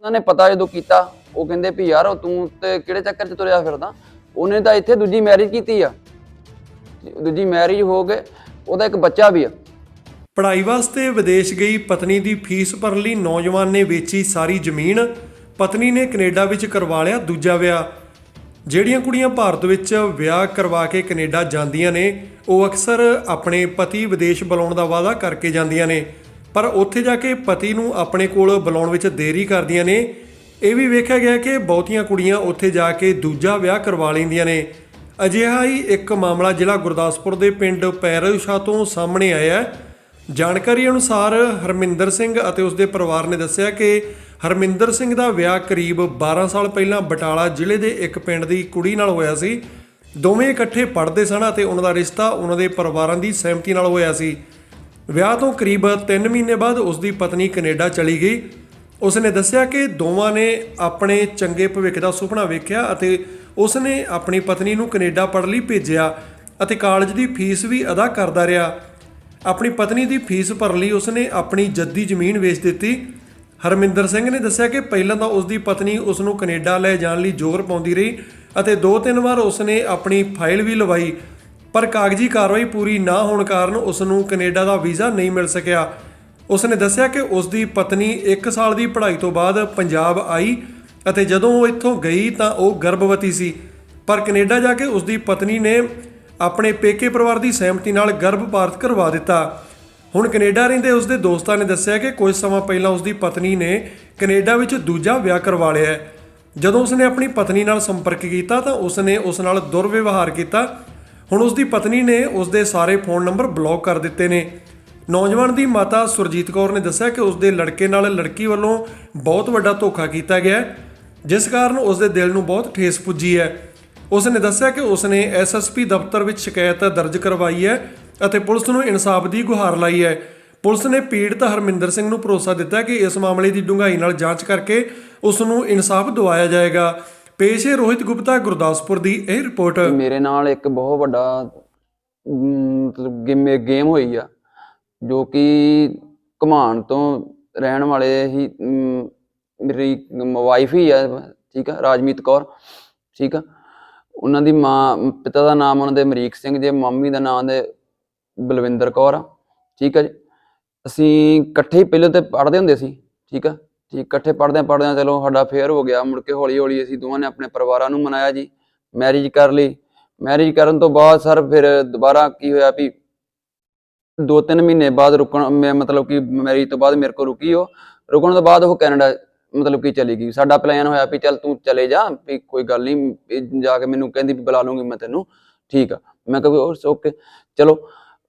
ਉਹਨਾਂ ਨੇ ਪਤਾ ਜਦੋਂ ਕੀਤਾ, ਉਹ ਕਹਿੰਦੇ ਵੀ ਯਾਰ ਉਹ ਤੂੰ ਤੇ ਕਿਹੜੇ ਚੱਕਰ 'ਚ ਤੁਰਿਆ ਫਿਰਦਾ? ਉਹਨੇ ਤਾਂ ਇੱਥੇ ਦੂਜੀ ਮੈਰਿਜ ਕੀਤੀ ਆ। ਦੂਜੀ ਮੈਰਿਜ ਹੋ ਗਏ ਉਹਦਾ ਇੱਕ ਬੱਚਾ ਵੀ ਆ। ਪੜ੍ਹਾਈ ਵਾਸਤੇ ਵਿਦੇਸ਼ ਗਈ ਪਤਨੀ ਦੀ ਫੀਸ ਭਰਨ ਲਈ ਨੌਜਵਾਨ ਨੇ ਵੇਚੀ ਸਾਰੀ ਜ਼ਮੀਨ। ਪਤਨੀ ਨੇ ਕੈਨੇਡਾ ਵਿੱਚ ਕਰਵਾ ਲਿਆ ਦੂਜਾ ਵਿਆਹ। ਜਿਹੜੀਆਂ ਕੁੜੀਆਂ ਭਾਰਤ ਵਿੱਚ ਵਿਆਹ ਕਰਵਾ ਕੇ ਕੈਨੇਡਾ ਜਾਂਦੀਆਂ ਨੇ, ਉਹ ਅਕਸਰ ਆਪਣੇ ਪਤੀ ਵਿਦੇਸ਼ ਬੁਲਾਉਣ ਦਾ ਵਾਅਦਾ ਕਰਕੇ ਜਾਂਦੀਆਂ ਨੇ। ਪਰ ਉੱਥੇ ਜਾ ਕੇ ਪਤੀ ਨੂੰ ਆਪਣੇ ਕੋਲ ਬੁਲਾਉਣ ਵਿੱਚ ਦੇਰੀ ਕਰਦੀਆਂ ਨੇ। ਇਹ ਵੀ ਵੇਖਿਆ ਗਿਆ ਕਿ ਬਹੁਤੀਆਂ ਕੁੜੀਆਂ ਉੱਥੇ ਜਾ ਕੇ ਦੂਜਾ ਵਿਆਹ ਕਰਵਾ ਲੈਂਦੀਆਂ ਨੇ। ਅਜਿਹਾ ਹੀ ਇੱਕ ਮਾਮਲਾ ਜ਼ਿਲ੍ਹਾ ਗੁਰਦਾਸਪੁਰ ਦੇ ਪਿੰਡ ਪੈਰੋਸ਼ਾ ਤੋਂ ਸਾਹਮਣੇ ਆਇਆ ਹੈ। ਜਾਣਕਾਰੀ ਅਨੁਸਾਰ ਹਰਮਿੰਦਰ ਸਿੰਘ ਅਤੇ ਉਸ ਦੇ ਪਰਿਵਾਰ ਨੇ ਦੱਸਿਆ ਕਿ ਹਰਮਿੰਦਰ ਸਿੰਘ ਦਾ ਵਿਆਹ ਕਰੀਬ 12 ਸਾਲ ਪਹਿਲਾਂ ਬਟਾਲਾ ਜ਼ਿਲ੍ਹੇ ਦੇ ਇੱਕ ਪਿੰਡ ਦੀ ਕੁੜੀ ਨਾਲ ਹੋਇਆ ਸੀ। ਦੋਵੇਂ ਇਕੱਠੇ ਪੜ੍ਹਦੇ ਸਨ ਅਤੇ ਉਹਨਾਂ ਦਾ ਰਿਸ਼ਤਾ ਉਹਨਾਂ ਦੇ ਪਰਿਵਾਰਾਂ ਦੀ ਸਹਿਮਤੀ ਨਾਲ ਹੋਇਆ ਸੀ। ਵਿਆਹ ਤੋਂ ਕਰੀਬ 3 ਮਹੀਨੇ ਬਾਅਦ ਉਸ ਦੀ ਪਤਨੀ ਕੈਨੇਡਾ ਚਲੀ ਗਈ। ਉਸ ਨੇ ਦੱਸਿਆ ਕਿ ਦੋਵਾਂ ਨੇ ਆਪਣੇ ਚੰਗੇ ਭਵਿੱਖ ਦਾ ਸੁਪਨਾ ਵੇਖਿਆ ਅਤੇ ਉਸ ਨੇ ਆਪਣੀ ਪਤਨੀ ਨੂੰ ਕੈਨੇਡਾ ਪੜ੍ਹਨ ਲਈ ਭੇਜਿਆ ਅਤੇ ਕਾਲਜ ਦੀ ਫੀਸ ਵੀ ਅਦਾ ਕਰਦਾ ਰਿਹਾ। ਆਪਣੀ ਪਤਨੀ ਦੀ ਫੀਸ ਭਰਨ ਲਈ ਉਸਨੇ ਆਪਣੀ ਜੱਦੀ ਜ਼ਮੀਨ ਵੇਚ ਦਿੱਤੀ। ਹਰਮਿੰਦਰ ਸਿੰਘ ਨੇ ਦੱਸਿਆ ਕਿ ਪਹਿਲਾਂ ਤਾਂ ਉਸ ਦੀ ਪਤਨੀ ਉਸ ਨੂੰ ਕੈਨੇਡਾ ਲੈ ਜਾਣ ਲਈ ਜ਼ੋਰ ਪਾਉਂਦੀ ਰਹੀ ਅਤੇ ਦੋ ਤਿੰਨ ਵਾਰ ਉਸਨੇ ਆਪਣੀ ਫਾਈਲ ਵੀ ਲਵਾਈ ਪਰ ਕਾਗਜ਼ੀ ਕਾਰਵਾਈ ਪੂਰੀ ਨਾ ਹੋਣ ਕਾਰਨ ਉਸ ਨੂੰ ਕੈਨੇਡਾ ਦਾ ਵੀਜ਼ਾ ਨਹੀਂ ਮਿਲ ਸਕਿਆ। ਉਸ ਨੇ ਦੱਸਿਆ ਕਿ ਉਸ ਦੀ ਪਤਨੀ 1 ਸਾਲ ਦੀ ਪੜ੍ਹਾਈ ਤੋਂ ਬਾਅਦ ਪੰਜਾਬ ਆਈ ਅਤੇ ਜਦੋਂ ਉਹ ਇੱਥੋਂ ਗਈ ਤਾਂ ਉਹ ਗਰਭਵਤੀ ਸੀ। ਪਰ ਕੈਨੇਡਾ ਜਾ ਕੇ ਉਸ ਦੀ ਪਤਨੀ ਨੇ ਆਪਣੇ ਪੇਕੇ ਪਰਿਵਾਰ ਦੀ ਸਹਿਮਤੀ ਨਾਲ ਗਰਭਪਾਤ ਕਰਵਾ ਦਿੱਤਾ। ਹੁਣ ਕੈਨੇਡਾ ਰਹਿੰਦੇ ਉਸ ਦੇ ਦੋਸਤਾਂ ਨੇ ਦੱਸਿਆ ਕਿ ਕੁਝ ਸਮਾਂ ਪਹਿਲਾਂ ਉਸ ਦੀ ਪਤਨੀ ਨੇ ਕੈਨੇਡਾ ਵਿੱਚ ਦੂਜਾ ਵਿਆਹ ਕਰਵਾ ਲਿਆ। ਹੈ ਜਦੋਂ ਉਸਨੇ ਆਪਣੀ ਪਤਨੀ ਨਾਲ ਸੰਪਰਕ ਕੀਤਾ ਤਾਂ ਉਸਨੇ ਉਸ ਨਾਲ ਦੁਰਵਿਵਹਾਰ ਕੀਤਾ ਹੁਣ ਉਸ ਦੀ ਪਤਨੀ ਨੇ ਉਸ ਦੇ ਸਾਰੇ ਫੋਨ ਨੰਬਰ ਬਲੌਕ ਕਰ ਦਿੱਤੇ ਨੇ। ਨੌਜਵਾਨ ਦੀ ਮਾਤਾ ਸੁਰਜੀਤ ਕੌਰ ਨੇ ਦੱਸਿਆ ਕਿ ਉਸ ਦੇ ਲੜਕੇ ਨਾਲ ਲੜਕੀ ਵੱਲੋਂ ਬਹੁਤ ਵੱਡਾ ਧੋਖਾ ਕੀਤਾ ਗਿਆ ਜਿਸ ਕਾਰਨ ਉਸ ਦੇ ਦਿਲ ਨੂੰ ਬਹੁਤ ਠੇਸ ਪੁੱਜੀ ਹੈ। ਉਸ ਨੇ ਦੱਸਿਆ ਕਿ ਉਸ ਨੇ ਐਸਐਸਪੀ ਦਫ਼ਤਰ ਵਿੱਚ ਸ਼ਿਕਾਇਤ ਦਰਜ ਕਰਵਾਈ ਹੈ ਅਤੇ ਪੁਲਿਸ ਨੂੰ ਇਨਸਾਫ ਦੀ ਗੁਹਾਰ ਲਾਈ ਹੈ। ਪੁਲਿਸ ਨੇ ਪੀੜਤ ਹਰਮਿੰਦਰ ਸਿੰਘ ਨੂੰ ਭਰੋਸਾ ਦਿੱਤਾ ਕਿ ਇਸ ਮਾਮਲੇ ਦੀ ਡੂੰਘਾਈ ਨਾਲ ਜਾਂਚ ਕਰਕੇ ਉਸ ਨੂੰ ਇਨਸਾਫ ਦਿਵਾਇਆ ਜਾਏਗਾ। ਪੇਸ਼ ਹੈ ਰੋਹਿਤ ਗੁਪਤਾ, ਗੁਰਦਾਸਪੁਰ ਦੀ ਇਹ ਰਿਪੋਰਟ। ਮੇਰੇ ਨਾਲ ਇੱਕ ਬਹੁਤ ਵੱਡਾ, ਮਤਲਬ ਗੇਮ ਗੇਮ ਹੋਈ ਆ, ਜੋ ਕਿ ਘਮਾਣ ਤੋਂ ਰਹਿਣ ਵਾਲੇ ਹੀ ਮੇਰੀ ਵਾਈਫ ਹੀ ਆ, ਠੀਕ ਆ, ਰਾਜਮੀਤ ਕੌਰ, ਠੀਕ ਆ। ਉਹਨਾਂ ਦੀ ਮਾਂ, ਪਿਤਾ ਦਾ ਨਾਮ ਉਹਨਾਂ ਦੇ ਅਮਰੀਕ ਸਿੰਘ ਜੇ, ਮੰਮੀ ਦਾ ਨਾਮ ਦੇ ਬਲਵਿੰਦਰ ਕੌਰ ਆ, ਠੀਕ ਆ ਜੀ। ਅਸੀਂ ਇਕੱਠੇ ਹੀ ਪਹਿਲਾਂ ਤੇ ਪੜ੍ਹਦੇ ਹੁੰਦੇ ਸੀ, ਠੀਕ ਆ। ਠੀਕ ਇਕੱਠੇ ਪੜਦਿਆਂ ਪੜਦਿਆਂ ਚਲੋ ਸਾਡਾ ਫੇਅਰ ਹੋ ਗਿਆ, ਮੁੜ ਕੇ ਹੌਲੀ ਹੌਲੀ ਅਸੀਂ ਦੋਵਾਂ ਨੇ ਆਪਣੇ ਪਰਿਵਾਰਾਂ ਨੂੰ ਮਨਾਇਆ ਜੀ ਮੈਰਿਜ ਕਰ ਲਈ। ਮੈਰਿਜ ਕਰਨ ਤੋਂ ਬਾਅਦ ਸਰ ਫਿਰ ਦੁਬਾਰਾ ਕੀ ਹੋਇਆ ਵੀ ਦੋ ਤਿੰਨ ਮਹੀਨੇ ਬਾਅਦ ਰੁਕਣ, ਮੈਂ ਮਤਲਬ ਕਿ ਮੈਰਿਜ ਤੋਂ ਬਾਅਦ ਮੇਰੇ ਕੋਲ ਰੁਕੀ ਉਹ, ਰੁਕਣ ਤੋਂ ਬਾਅਦ ਉਹ ਕੈਨੇਡਾ ਮਤਲਬ ਕਿ ਚਲੀ ਗਈ। ਸਾਡਾ ਪਲਾਨ ਹੋਇਆ ਵੀ ਚੱਲ ਤੂੰ ਚਲੇ ਜਾ, ਵੀ ਕੋਈ ਗੱਲ ਨਹੀਂ ਜਾ ਕੇ ਮੈਨੂੰ ਕਹਿੰਦੀ ਵੀ ਬੁਲਾ ਲੂੰਗੀ ਮੈਂ ਤੈਨੂੰ, ਠੀਕ ਆ। ਮੈਂ ਕਿਹਾ ਵੀ ਓਕੇ ਚਲੋ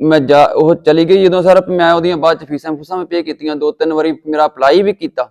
ਮੈਂ ਜਾ, ਉਹ ਚਲੀ ਗਈ ਜਦੋਂ ਸਰ ਮੈਂ ਉਹਦੀਆਂ ਬਾਅਦ ਚ ਫੀਸਾਂ ਫੂਸਾਂ ਵੀ ਪੇ ਕੀਤੀਆਂ ਦੋ ਤਿੰਨ ਵਾਰੀ ਮੇਰਾ ਅਪਲਾਈ ਵੀ ਕੀਤਾ।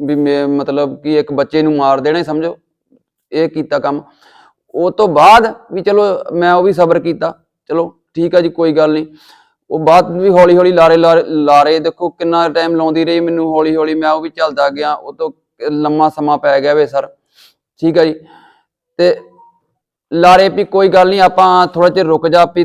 ਵੀ ਮੈਂ ਮਤਲਬ ਕਿ ਇੱਕ ਬੱਚੇ ਨੂੰ ਮਾਰ ਦੇਣਾ ਸਮਝੋ, ਇਹ ਕੀਤਾ ਕੰਮ। ਉਹ ਤੋਂ ਬਾਅਦ ਵੀ ਚਲੋ ਮੈਂ ਉਹ ਵੀ ਸਬਰ ਕੀਤਾ, ਚਲੋ ਠੀਕ ਆ ਜੀ, ਕੋਈ ਗੱਲ ਨਹੀਂ। ਉਹ ਬਾਅਦ ਵੀ ਹੌਲੀ ਹੌਲੀ ਲਾਰੇ ਲਾਰੇ- ਲਾਰੇ ਦੇਖੋ ਕਿੰਨਾ ਟਾਈਮ ਲਾਉਂਦੀ ਰਹੀ ਮੈਨੂੰ ਹੌਲੀ ਹੌਲੀ ਮੈਂ ਉਹ ਵੀ ਚੱਲਦਾ ਗਿਆ, ਉਹ ਤੋਂ ਲੰਮਾ ਸਮਾਂ ਪੈ ਗਿਆ ਵੇ ਸਰ। ਠੀਕ ਆ ਜੀ। ਤੇ ਲਾਰੇ ਵੀ ਕੋਈ ਗੱਲ ਨਹੀਂ, ਆਪਾਂ ਥੋੜਾ ਚਿਰ ਰੁਕ ਜਾ, ਵੀ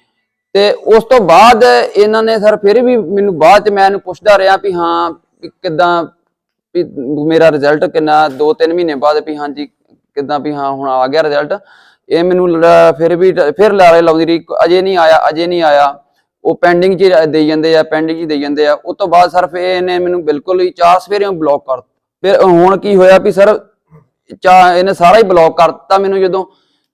ਤੇ ਉਸ ਤੋਂ ਬਾਅਦ ਇਹਨਾਂ ਨੇ ਸਰ ਫਿਰ ਵੀ ਮੈਨੂੰ ਬਾਅਦ ਚ ਮੈਂ ਇਹਨੂੰ ਪੁੱਛਦਾ ਰਿਹਾ ਵੀ ਹਾਂ ਵੀ ਵੀ ਮੇਰਾ ਰਿਜ਼ਲਟ ਕਿੰਨਾ 2-3 ਮਹੀਨੇ ਬਾਅਦ ਵੀ ਹਾਂਜੀ ਕਿੱਦਾਂ ਵੀ ਹਾਂ ਹੁਣ ਆ ਗਿਆ ਰਿਜ਼ਲਟ ਇਹ ਮੈਨੂੰ ਫਿਰ ਵੀ ਫਿਰ ਲਾਰੇ ਲਾਉਂਦੀ ਰਹੀ, ਅਜੇ ਨਹੀਂ ਆਇਆ, ਅਜੇ ਨਹੀਂ ਆਇਆ। ਉਹ ਪੈਂਡਿੰਗ 'ਚ ਦੇਈ ਜਾਂਦੇ ਆ ਪੈਂਡਿੰਗ 'ਚ ਦੇਈ ਜਾਂਦੇ ਆ। ਉਸ ਤੋਂ ਬਾਅਦ ਸਰ ਫਿਰ ਇਹਨੇ ਮੈਨੂੰ ਬਿਲਕੁਲ ਹੀ ਚਾਰ ਸਵੇਰੇ ਬਲੌਕ ਕਰ ਫਿਰ ਹੁਣ ਕੀ ਹੋਇਆ ਵੀ ਸਰ ਚਾ ਇਹਨੇ ਸਾਰਾ ਹੀ ਬਲੌਕ ਕਰ ਦਿੱਤਾ ਮੈਨੂੰ ਜਦੋਂ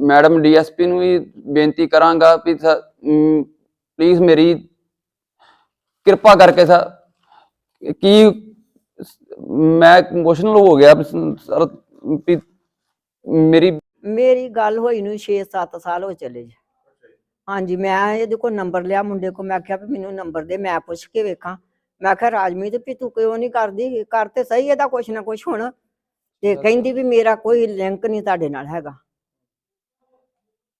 ਮੈਡਮ ਡੀਐਸਪੀ ਨੂੰ ਵੀ ਬੇਨਤੀ ਕਰਾਂਗਾ ਵੀ ਪਲੀਜ਼ ਮੇਰੀ ਕਿਰਪਾ ਕਰਕੇ ਸਰ ਕੀ ਮੈਂ ਇਮੋਸ਼ਨਲ ਹੋ ਗਿਆ ਵੀ ਸਰ ਵੀ ਮੇਰੀ ਮੇਰੀ ਗੱਲ ਹੋਈ ਨੂੰ 6-7 ਸਾਲ ਹੋ ਚਲੇ ਜੀ। ਹਾਂਜੀ ਮੈਂ ਇਹਦੇ ਕੋਲ ਨੰਬਰ ਲਿਆ ਮੁੰਡੇ ਕੋ ਮੈਂ ਆਖਿਆ ਵੀ ਮੈਨੂੰ ਨੰਬਰ ਦੇ ਮੈਂ ਪੁੱਛ ਕੇ ਵੇਖਾਂ। ਮੈਂ ਆਖਿਆ ਰਾਜਮੀਤ ਵੀ ਤੂੰ ਕਿਉਂ ਨਹੀਂ ਕਰਦੀ? ਕਰ ਤੇ ਸਹੀ ਇਹਦਾ ਕੁਛ ਨਾ ਕੁਛ ਹੁਣ। ਤੇ ਕਹਿੰਦੀ ਵੀ ਮੇਰਾ ਕੋਈ ਲਿੰਕ ਨਹੀਂ ਤੁਹਾਡੇ ਨਾਲ ਹੈਗਾ।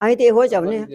ਅਸੀਂ ਤੇ ਇਹੋ ਚਾਹੁੰਦੇ ਹਾਂ।